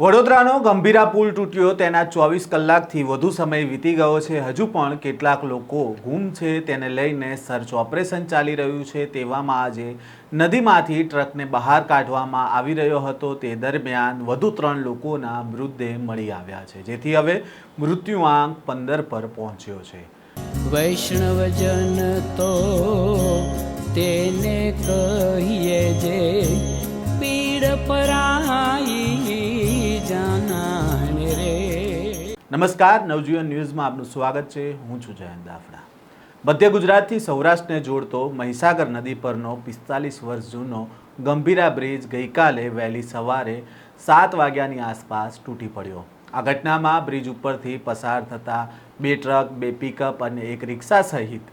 વડોદરાનો ગંભીરા પુલ તૂટ્યો, તેના ચોવીસ કલાકથી વધુ સમય વીતી ગયો છે. હજુ પણ કેટલાક લોકો ગુમ છે, તેને લઈને સર્ચ ઓપરેશન ચાલી રહ્યું છે. તેવામાં આજે નદીમાંથી ટ્રકને બહાર કાઢવામાં આવી રહ્યો હતો. તે દરમિયાન વધુ ત્રણ લોકોના મૃતદેહ મળી આવ્યા છે, જેથી હવે મૃત્યુઆંક પંદર પર પહોંચ્યો છે. વૈષ્ણવજન તો તેને કહીએ જે પીડ પરાઈ જાનાને રે. નમસ્કાર, નવજીવન ન્યૂઝમાં આપનું સ્વાગત છે. હું છું જયંત દાફડા. મધ્ય ગુજરાતથી સૌરાષ્ટ્રને જોડતો મહીસાગર નદી પરનો પિસ્તાલીસ વર્ષ જૂનો ગંભીરા બ્રિજ ગઈકાલે વહેલી સવારે સાત વાગ્યાની આસપાસ તૂટી પડ્યો. આ ઘટનામાં બ્રિજ ઉપરથી પસાર થતા બે ટ્રક, બે પિકઅપ અને એક રિક્ષા સહિત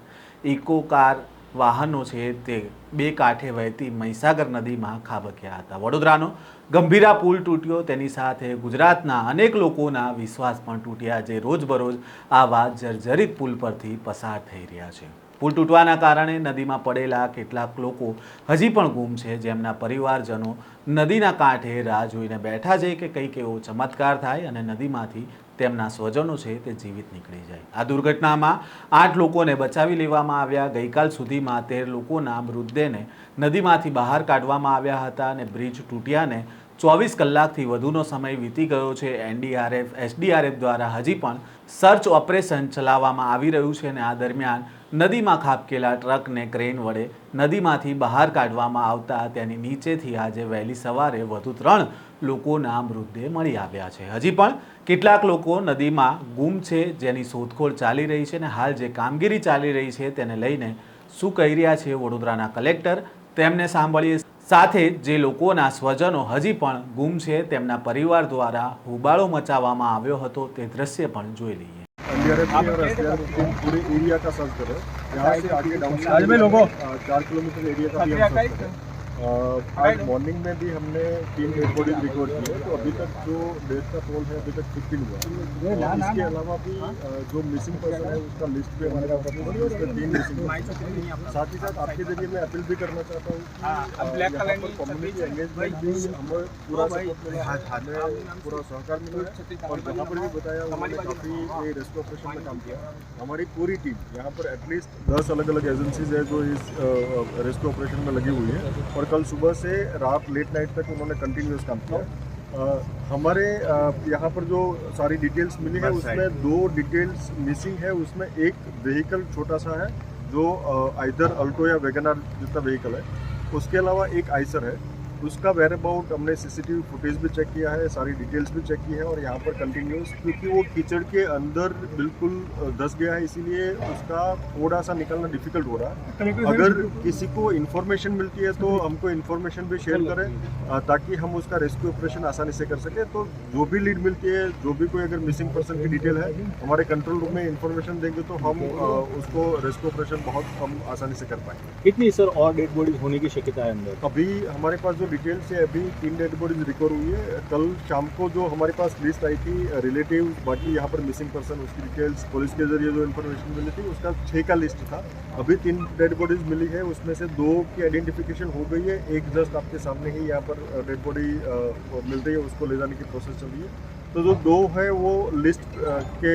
ઇકો કાર વાહનો છે તે બે કાંઠે વહેતી મહીસાગર નદીમાં ખાબક્યા હતા. વડોદરાનો ગંભીરા પુલ તૂટ્યો, તેની સાથે ગુજરાતના અનેક લોકોના વિશ્વાસ પણ તૂટ્યા, જે રોજબરોજ આવા જર્જરિત પુલ પરથી પસાર થઈ રહ્યા છે. પુલ તૂટવાના કારણે નદીમાં પડેલા કેટલાક લોકો હજી પણ ગુમ છે, જેમના પરિવારજનો નદીના કાંઠે રાહ જોઈને બેઠા છે કે કંઈક એવો ચમત્કાર થાય અને નદીમાંથી તેમના સ્વજનો છે તે જીવિત નીકળી જાય. આ દુર્ઘટનામાં આઠ લોકોને બચાવી લેવામાં આવ્યા. ગઈકાલ સુધીમાં તેર લોકોના મૃતદેહને નદીમાંથી બહાર કાઢવામાં આવ્યા હતા અને બ્રિજ તૂટ્યાને ચોવીસ કલાકથી વધુનો સમય વીતી ગયો છે. એનડીઆરએફ, એસડીઆરએફ દ્વારા હજી પણ સર્ચ ઓપરેશન ચલાવવામાં આવી રહ્યું છે અને આ દરમિયાન નદીમાં ખાબકેલા ટ્રકને ક્રેન વડે નદીમાંથી બહાર કાઢવામાં આવતા તેની નીચેથી આજે વહેલી સવારે વધુ ત્રણ લોકોના મૃતદેહ મળી આવ્યા છે. હજી પણ કેટલાક લોકો નદીમાં ગુમ છે જેની શોધખોળ ચાલી રહી છે અને હાલ જે કામગીરી ચાલી રહી છે તેને લઈને શું કહી રહ્યા છે વડોદરાના કલેક્ટર? તેમને સાંભળીએ સાથે જ જે લોકોના સ્વજનો હજી પણ ગુમ છે તેમના પરિવાર દ્વારા હુબાળો મચાવવામાં આવ્યો હતો તે દ્રશ્ય પણ જોઈ લઈએ एनडीआरएफ की और एसडीआरएफ की टीम पूरे एरिया का सर्च करे यहाँ से आगे डाउन आज में लोगों चार किलोमीटर एरिया का हम आज मॉर्निंग में भी हमने तीन डेड बॉडीज रिकवर की है तो अभी तक जो डेथ का टोल है अभी तक फिफ्टीन हुआ है। और इसके अलावा भी जो मिसिंग पर्सन है उसका लिस्ट भी हमारे पास है उसमें तीन मिसिंग साथ ही साथ आपके ज़रिए मैं अपील भी करना चाहता हूँ कम्युनिटी एंगेजमेंट भी हमें पूरा सपोर्ट मिला है। हमें पूरा सहकार मिला है। और जहाँ पर भी बताया उन्होंने काफ़ी रेस्क्यू ऑपरेशन में काम किया हमारी पूरी टीम यहाँ पर एटलीस्ट दस अलग अलग एजेंसीज है जो इस रेस्क्यू ऑपरेशन में लगी हुई है। और कल सुबह से रात लेट नाइट तक उन्होंने कंटिन्यूस काम किया। हमारे यहाँ पर जो सारी डिटेल्स मिली है उसमें दो डिटेल्स मिसिंग है उसमें एक व्हीकल छोटा सा है जो इधर अल्टो या वेगनार जितना व्हीकल है। उसके अलावा एक आइसर है। उसका वेर अबाउट हमने सीसीटीवी फुटेज भी चेक किया है सारी डिटेल्स भी चेक की है और यहाँ पर कंटिन्यूस क्योंकि वो कीचड़ के अंदर बिल्कुल धंस गया है इसीलिए उसका थोड़ा सा निकलना डिफ़िकल्ट हो रहा है। अगर किसी को इन्फॉर्मेशन मिलती है तो हमको इन्फॉर्मेशन भी शेयर करें ताकि हम उसका रेस्क्यू ऑपरेशन आसानी से कर सकें। तो जो भी लीड मिलती है जो भी कोई अगर मिसिंग पर्सन की डिटेल है हमारे कंट्रोल रूम में इन्फॉर्मेशन देंगे तो हम उसको रेस्क्यू ऑपरेशन बहुत हम आसानी से कर पाएँगे। कितनी सर और डेड बॉडीज होने की शक्यता है अंदर? अभी हमारे पास जो डिटेल्स से अभी तीन डेड बॉडीज रिकवर हुई है। कल शाम को जो हमारे पास लिस्ट आई थी रिलेटिव बाकी यहाँ पर मिसिंग पर्सन उसकी डिटेल्स पुलिस के ज़रिए जो इन्फॉर्मेशन मिली थी, उसका छः का लिस्ट था। अभी तीन डेड बॉडीज मिली है, उसमें से दो की आइडेंटिफिकेशन हो गई है, एक जस्ट आपके सामने ही यहाँ पर डेड बॉडी मिल रही है, उसको ले जाने की प्रोसेस चल रही है। तो जो दो है वो लिस्ट के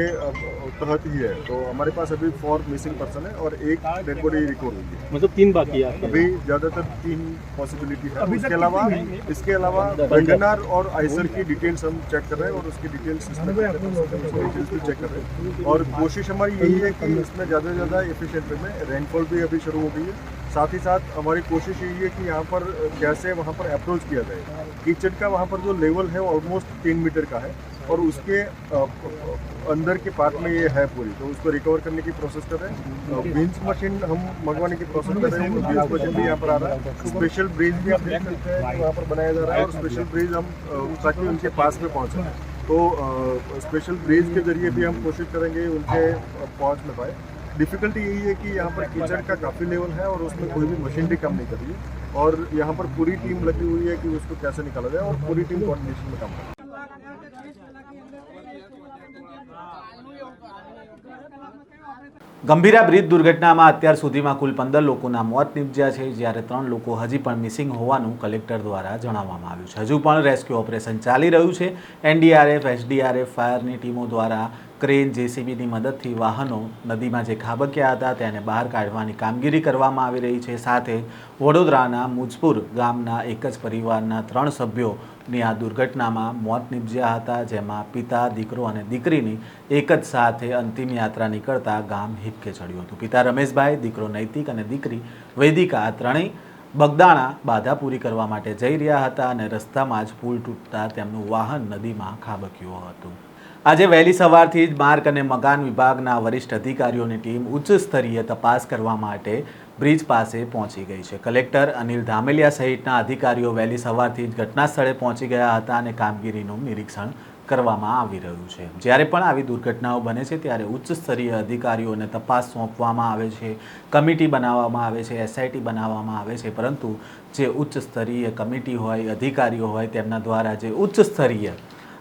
तहत ही है। तो हमारे पास अभी फोर मिसिंग पर्सन है और एक डेड बॉडी रिकवर हुई है। मतलब तीन बाकी है अभी ज़्यादातर तीन पॉसिबिलिटी है। इसके अलावा इसके अलावा वेगनार और आइसर की डिटेल्स हम चेक कर रहे हैं और उसकी डिटेल्स डिटेल्स भी चेक कर रहे हैं। और कोशिश हमारी यही है कि इसमें ज़्यादा से ज़्यादा एफिशिएंट में रेनफॉल भी अभी शुरू हो गई है। साथ ही साथ हमारी कोशिश यही है कि यहाँ पर कैसे वहाँ पर अप्रोच किया जाए। किचन का वहाँ पर जो लेवल है वो ऑलमोस्ट तीन मीटर का है और उसके अंदर के पार्ट में ये है पूरी। तो उसको रिकवर करने की प्रोसेस कर रहे हैं। बीन्स मशीन हम मंगवाने की प्रोसेस कर रहे हैं। बीन्स मशीन भी यहाँ पर आ रहा है। स्पेशल ब्रिज भी आप देख सकते हैं वहाँ पर बनाया जा रहा है और स्पेशल ब्रिज हम ताकि उनके पास में पहुँचे तो स्पेशल ब्रिज के ज़रिए भी हम कोशिश करेंगे उनके पहुँच में पाए। डिफिकल्टी यही है कि यहाँ पर किचन का काफ़ी लेवल है और उसमें कोई भी मशीनरी काम नहीं कर रही और यहाँ पर पूरी टीम लगी हुई है कि उसको कैसे निकाला जाए और पूरी टीम कोऑर्डिनेशन में काम कर। रही है ગંભીરા બ્રિજ દુર્ઘટનામાં અત્યાર સુધીમાં કુલ પંદર લોકોના મોત નીપજ્યા છે, જ્યારે ત્રણ લોકો હજી પણ મિસિંગ હોવાનું કલેક્ટર દ્વારા જણાવવામાં આવ્યું છે. હજુ પણ રેસ્ક્યુ ઓપરેશન ચાલી રહ્યું છે. એનડીઆરએફ એસડીઆરએફ ફાયરની ટીમો દ્વારા ક્રેન જેસીબીની મદદથી વાહનો નદીમાં જે ખાબક્યા હતા તેને બહાર કાઢવાની કામગીરી કરવામાં આવી રહી છે. સાથે વડોદરાના મુજપુર ગામના એક જ પરિવારના ત્રણ સભ્યોની આ દુર્ઘટનામાં મોત નીપજ્યા હતા, જેમાં પિતા દીકરો અને દીકરીની એક જ સાથે અંતિમ યાત્રા નીકળતા ગામ હિપકે ચડ્યું હતું. પિતા રમેશભાઈ, દીકરો નૈતિક અને દીકરી વૈદિકા આ ત્રણેય બગદાણા બાધા પૂરી કરવા માટે જઈ રહ્યા હતા અને રસ્તામાં જ પુલ તૂટતા તેમનું વાહન નદીમાં ખાબક્યું હતું. આજે વહેલી સવારથી જ માર્ગ અને મકાન વિભાગના વરિષ્ઠ અધિકારીઓની ટીમ ઉચ્ચ સ્તરીય તપાસ કરવા માટે બ્રિજ પાસે પહોંચી ગઈ છે. કલેક્ટર અનિલ ધામેલિયા સહિતના અધિકારીઓ વહેલી સવારથી જ ઘટના સ્થળે પહોંચી ગયા હતા અને કામગીરીનું નિરીક્ષણ કરવામાં આવી રહ્યું છે. જ્યારે પણ આવી દુર્ઘટનાઓ બને છે, ત્યારે ઉચ્ચ સ્તરીય અધિકારીઓને તપાસ સોંપવામાં આવે છે, કમિટી બનાવવામાં આવે છે એસઆઈટી બનાવવામાં આવે છે. પરંતુ જે ઉચ્ચ સ્તરીય કમિટી હોય, અધિકારીઓ હોય, તેમના દ્વારા જે ઉચ્ચ સ્તરીય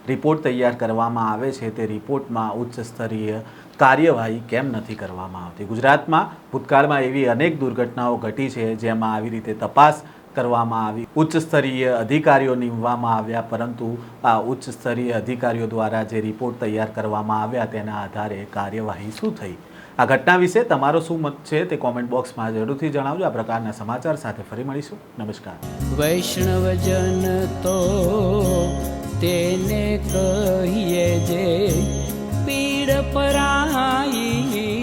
રિપોર્ટ તૈયાર કરવામાં આવે છે, તે રિપોર્ટમાં ઉચ્ચ સ્તરીય કાર્યવાહી કેમ નથી કરવામાં આવતી? ગુજરાતમાં ભૂતકાળમાં એવી અનેક દુર્ઘટનાઓ ઘટી છે, જેમાં આવી રીતે તપાસ કરવામાં આવી. ઉચ્ચ સ્તરીય અધિકારીઓ નીમવામાં આવ્યા, પરંતુ આ ઉચ્ચ સ્તરીય અધિકારીઓ દ્વારા જે રિપોર્ટ તૈયાર કરવામાં આવ્યા તેના આધારે કાર્યવાહી શું થઈ? આ ઘટના વિશે તમારો શું મત છે તે કોમેન્ટ બોક્સમાં જરૂરથી જણાવજો. આ પ્રકારના સમાચાર સાથે ફરી મળીશું. નમસ્કાર. વૈષ્ણવજન તો તેને કહીએ જે પીડ પરાઈ